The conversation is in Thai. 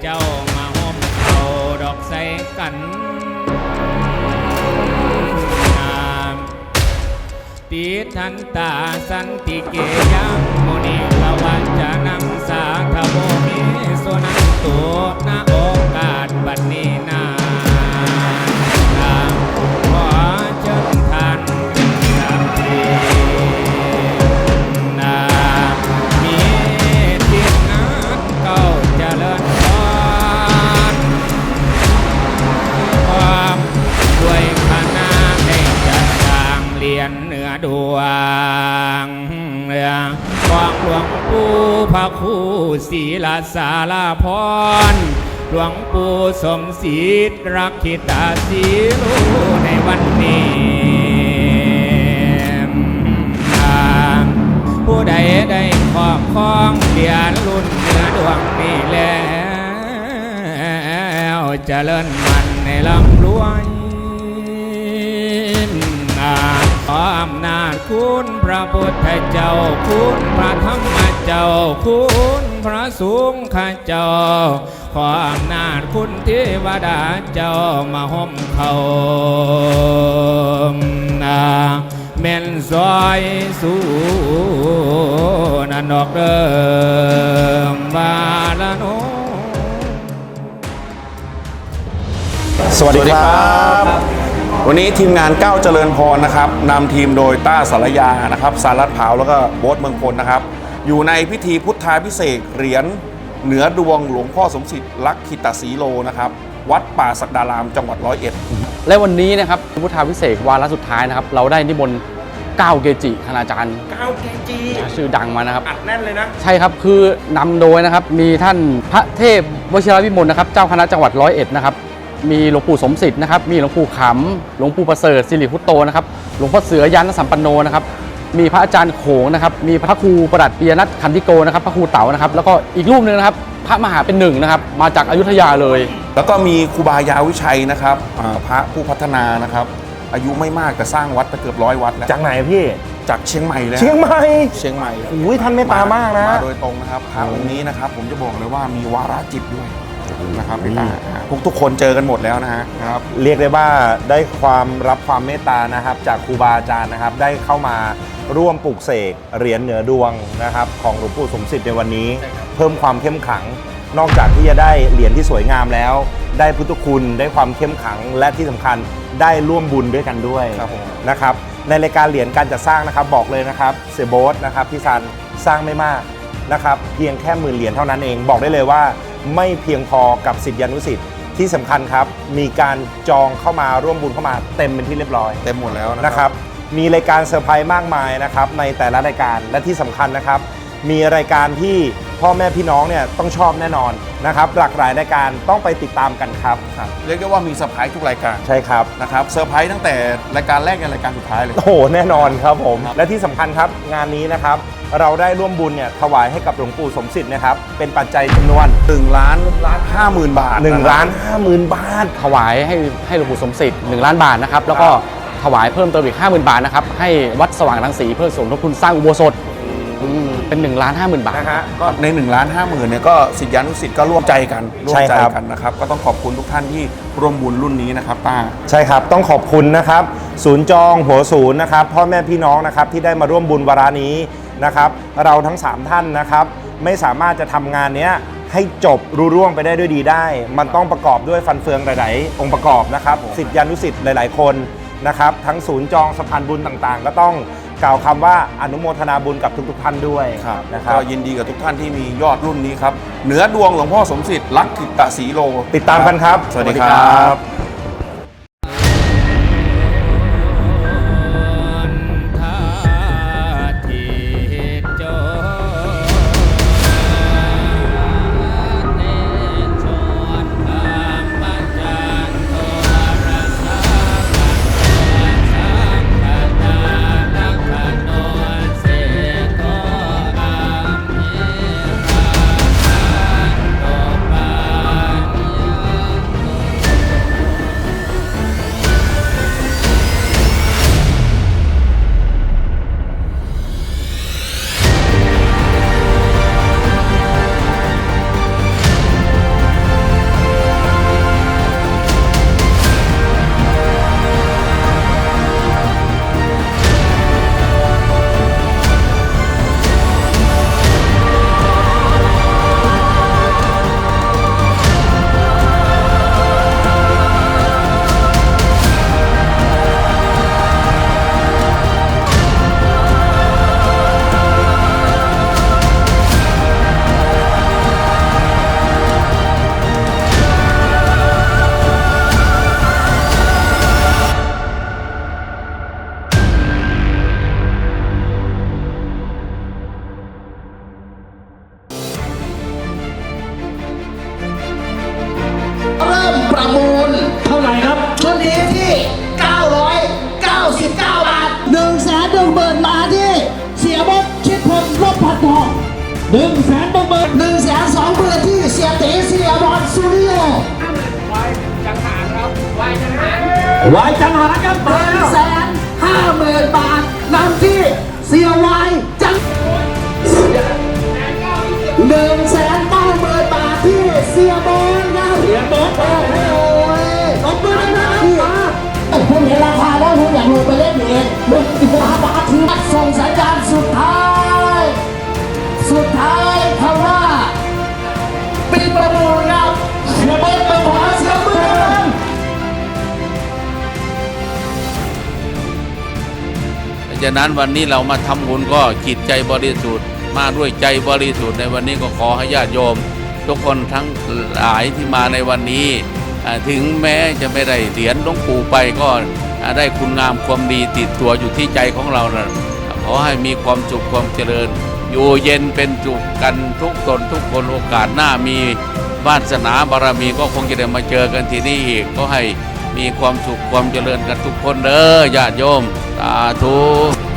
เจ้ามาห่มเอาดอกใส่กันนามตีทันตาสันติเกยังมุนิภวัจจะนำสาธโมมิโสนันตุน ศรีลาสาลาพร หลวงปู่สมศรีรักขิตาสีลูในวันนี้ผู้ใดได้ครอบครองเหรียญรุ่นเหนือดวงนี้แล้วเจริญมันในลำรวยนาขออำนาจคุณพระพุทธเจ้าคุณพระธรรมเจ้าคุณ พระสูงข้าเจ้า ขออำนาจคุณเทวดาเจ้ามาห่มเขานาแม่นซอยสูนันดอกเดิมบาลโนสวัสดีครับ วันนี้ทีมงานก้าวเจริญพรนะครับนำทีมโดยต้าสารยานะครับ สารัตเผาแล้วก็โบ๊ทเมืองพลนะครับ อยู่ในพิธีพุทธาพิเศษกเหรียญเหนือดวงหลวงพ่อสมศิษย์ลักขิตศรีโลนะครับ วัดป่าศักดารามจังหวัดร้อยเอ็ดและวันนี้นะครับพุทธาพิเศษกวาระสุดท้ายนะครับ เราได้นิมนต์เก้าเกจิคณาจารย์ก้าวเกจีชื่อดังมานะครับอัดแน่นเลยนะ ใช่ครับคือนำโดยนะครับมีท่านพระเทพวชิรวิมลนะครับ เจ้าคณะจังหวัดร้อยเอ็ดนะครับมีหลวงปู่สมศิษย์นะครับ มีหลวงปู่ขำหลวงปู่ประเสริฐสิริพุตโตนะครับ หลวงพ่อเสือยันสัมปันโนนะครับ มีพระอาจารย์โขงนะครับมีพระครูประดัดเปียนัทคันธิโกนะครับพระครูเต๋านะครับแล้วก็อีกรูปหนึ่งนะครับพระมหาเป็นหนึ่งนะครับมาจากอยุธยาเลย แล้วก็มีครูบายาวิชัยนะครับอ่าพระผู้พัฒนานะครับ อายุไม่มากแต่สร้างวัดไปเกือบร้อยวัดแล้วจากไหนพี่ จากเชียงใหม่เลยเชียงใหม่เชียงใหม่อุ้ยท่านเมตตามากนะ มาโดยตรงนะครับพระองค์นี้นะครับ ผมจะบอกเลยว่ามีวาระจิตด้วยนะครับพี่ตาทุกทุกๆคนเจอกันหมดแล้วนะฮะครับ เรียกได้ว่าได้ความรับความเมตตานะครับ จากครูบาอาจารย์นะครับ ได้เข้ามา ร่วมปลูกเสกเหรียญเหนือดวงนะครับของหลวงปู่สมศิษย์ในวันนี้ เพิ่มความเข้มขลัง นอกจากที่จะได้เหรียญที่สวยงามแล้ว ได้พุทธคุณได้ความเข้มขลังและที่สำคัญได้ร่วมบุญด้วยกันด้วยครับผมนะครับในรายการเหรียญการจัดสร้างนะครับบอกเลยนะครับเซโบสนะครับพี่ซันสร้างไม่มากนะครับเพียงแค่หมื่นเหรียญเท่านั้นเองบอกได้เลยว่า ไม่เพียงพอกับสิทธิานุสิทธิ์ที่สำคัญครับ มีการจองเข้ามาร่วมบุญเข้ามาเต็มเป็นที่เรียบร้อย เต็มหมดแล้วนะนะครับ มีรายการเซอร์ไพรส์มากมายนะครับในแต่ละรายการและที่สำคัญนะครับ มีรายการที่พ่อแม่พี่น้องเนี่ยต้องชอบแน่นอนนะครับ หลากหลายรายการต้องไปติดตามกันครับ ครับเรียกได้ว่ามีเซอร์ไพรส์ทุกรายการใช่ครับ นะครับเซอร์ไพรส์ตั้งแต่รายการแรกยันรายการสุดท้ายเลย โอ้โหแน่นอนครับผมและที่สำคัญครับงานนี้นะครับ เราได้ร่วมบุญเนี่ยถวายให้กับหลวงปู่สมศิษย์นะครับ เป็นปัจจัยจำนวน1ล้านห้าหมื่นบาท1ล้านห้าหมื่นบาท ถวายให้ให้หลวงปู่สมศิษย์1ล้านบาทนะครับ แล้วก็ ถวายเพิ่มเติมอีก 50,000 บาทนะครับ ให้วัดสว่างรังสีเพื่อสมทบทุนสร้างอุโบสถอืมเป็น1ล้าน50,000บาท นะฮะก็ใน1ล้านห้าหมื่นเนี่ยก็สิทธิานุสิทธิ์ก็ร่วมใจกันร่วมใช่ใจครับ กันนะครับ ก็ต้องขอบคุณทุกท่านที่ร่วมบุญรุ่นนี้นะครับป้า ใช่ครับ ต้องขอบคุณนะครับ ศูนย์จองหัวศูนย์นะครับ พ่อแม่พี่น้องนะครับที่ได้มาร่วมบุญวาระนี้นะครับ เราทั้ง 3 ท่านนะครับ ไม่สามารถจะทำงานเนี้ยให้จบรุ่ร่วงไปได้ด้วยดีได้ มันต้องประกอบด้วยฟันเฟืองหลาย ๆ องค์ประกอบนะครับสิทธิานุสิทธิ์หลาย ๆ คน นะครับทั้งศูนย์จองสะพานบุญต่างๆ ก็ต้องกล่าวคำว่าอนุโมทนาบุญกับทุกๆท่านด้วยนะครัก็บยินดีกับทุกท่านที่มียอดรุ่นนี้ครับ เหนือดวงหลวงพ่อสมศิษย์ลักขิตศรีโลติดตามกันครับ สวัสดีครับ งแสนหนึ่งหมื่นมาที่เสียบดชิดพลลบพันทองหนึ่งแสนหนึ่งหมื่นหนึ่งแสนสองหมื่นที่เสียตีเสียบอลสุริโยไว้จังหารครับไว้จังหารไว้จังหารครับหนึ่งแสนห้าหมื่นบาทนำที่ ส่งสัญญาณสุดท้าย สุดท้ายคำว่าปิดประมูลครับเสียบอลเป็นขวาเสียมือเพราะฉะนั้นวันนี้เรามาทำบุญก็จิตใจบริสุทธิ์ มาด้วยใจบริสุทธิ์ในวันนี้ก็ขอให้ญาติโยม ทุกคนทั้งหลายที่มาในวันนี้ ถึงแม้จะไม่ได้เหรียญหลวงปู่ไปก็ได้คุณงามความดีติดตัวอยู่ที่ใจของเรานะ ขอให้มีความสุขความเจริญ อยู่เย็นเป็นสุขกันทุกตนทุกคนโอกาสหน้ามีวาสนาบารมีก็คงจะได้มาเจอกันที่นี่อีกก็ให้มีความสุขความเจริญกันทุกคนเด้อญาติโยมสาธุ